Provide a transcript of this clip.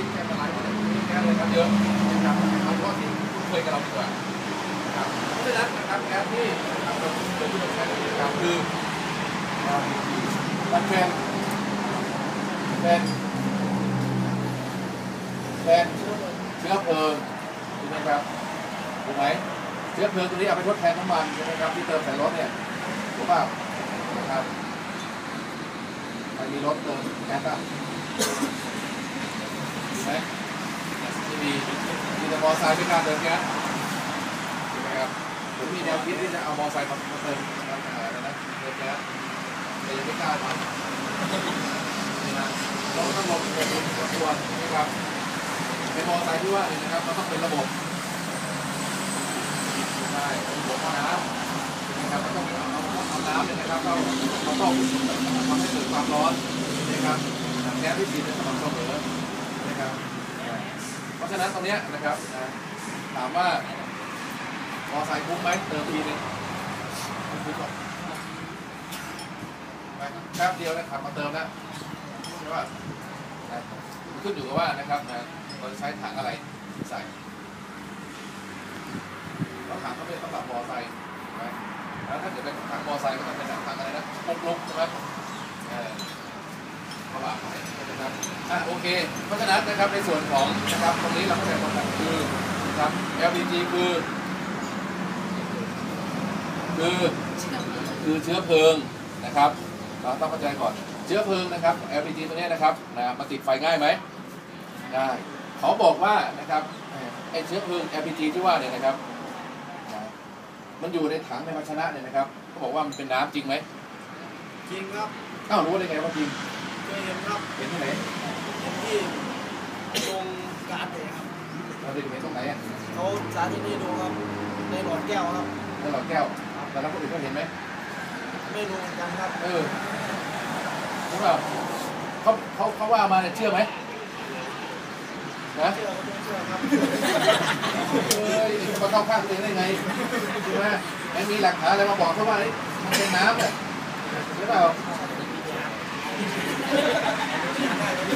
ชิดแก๊สละลายพวกนี้มีแก๊สเลยครับเยอะนะครับเอาเฉพาะที่คุ้นเคยกับเราดีกว่านะครับเพราะฉะนั้นนะครับแก๊สที่นะครับเราคุ้นเคยที่เราใช้นะครับคือมันเป็นเป็นเป็นเชื้อเพลิงใช่ไหมครับถูกไหมเชื้อเพลิงตัวนี้เอาไปทดแทนน้ำมันใช่ไหมครับที่เติมใส่รถเนี่ยถูกเปล่านะครับใครมีรถเติมแก๊สอะมี ไหมไม่มีมีแต่มอไซค์ไม่กล้าเติมแก๊สถูกไหมครับผมมีแนวคิดที่จะเอามอไซค์มาเติมอะไรนะเติมแก๊สแต่ยังไม่กล้าทำนี่นะเราต้องลงระบบทุกตัวนะครับในมอไซค์ที่ว่าเนี่ยนะครับมันต้องเป็นระบบใช่ระบบน้ำนะครับมันต้องเอาเอาเอาน้ำเนี่ยนะครับเราเราต้องทำให้เกิดความร้อนนะครับแก๊สที่ฉีดจะสม่ำเสมอ นะครับเพราะฉะนั้นตรงนี้นะครับถามว่ามอไซค์คุ้มไหมเติมทีนึงคุ้มหรอกไปแป๊บเดียวนะขับมาเติมแล้วใช่ป่ะขึ้นอยู่กับว่านะครับนะเราจะใช้ถังอะไรใส่แล้วถังก็เป็นสำหรับมอไซค์แล้วถ้าเกิดเป็นถังมอไซค์ก็ต้องเป็นถังอะไรนะปุ๊กลุกใช่ไหมเออเขาว่าไปนะครับอะโอ เคเพราะฉะนั้นนะครับในส่วนของนะครับตรงนี้เราเข้าใจหมดแล้วคือนะครับ LPG คือคือคือเชื้อเพลิงนะครับ เราต้องเข้าใจก่อนเชื้อเพลิงนะครับ LPG ตัวเนี้ยนะครับนะมันติดไฟง่ายไหมง่ายเขาบอกว่านะครับไอเชื้อเพลิง LPG ที่ว่าเนี่ยนะครับนะมันอยู่ในถังในภาชนะเนี่ยนะครับเขาบอกว่ามันเป็นน้ำจริงไหมจริงครับอ้าวรู้ได้ไงว่าจริงเคยเห็นครับเห็นที่ไหนเห็น ที่ตรงการ์ดเลยครับเราได้เห็นตรงไหนอะเขาสาธิตให้ดูครับ ในหลอดแก้วครับ ในหลอดแก้วแต่แล้วคนอื่นเขาเห็นไหมไม่รู้เหมือนกันครับ เออรู้เปล่าเขาเขาเขาว่ามาเนี่ยเชื่อไหมนะเชื่อก็ต้องเชื่อครับเอ้ยมาเข้าข้างตัวเองได้ไงใช่ไหมไม่มีหลักฐานอะไรมาบอกเขาว่าเอ้ยมันเป็นน้ำเนี่ยหรือเปล่า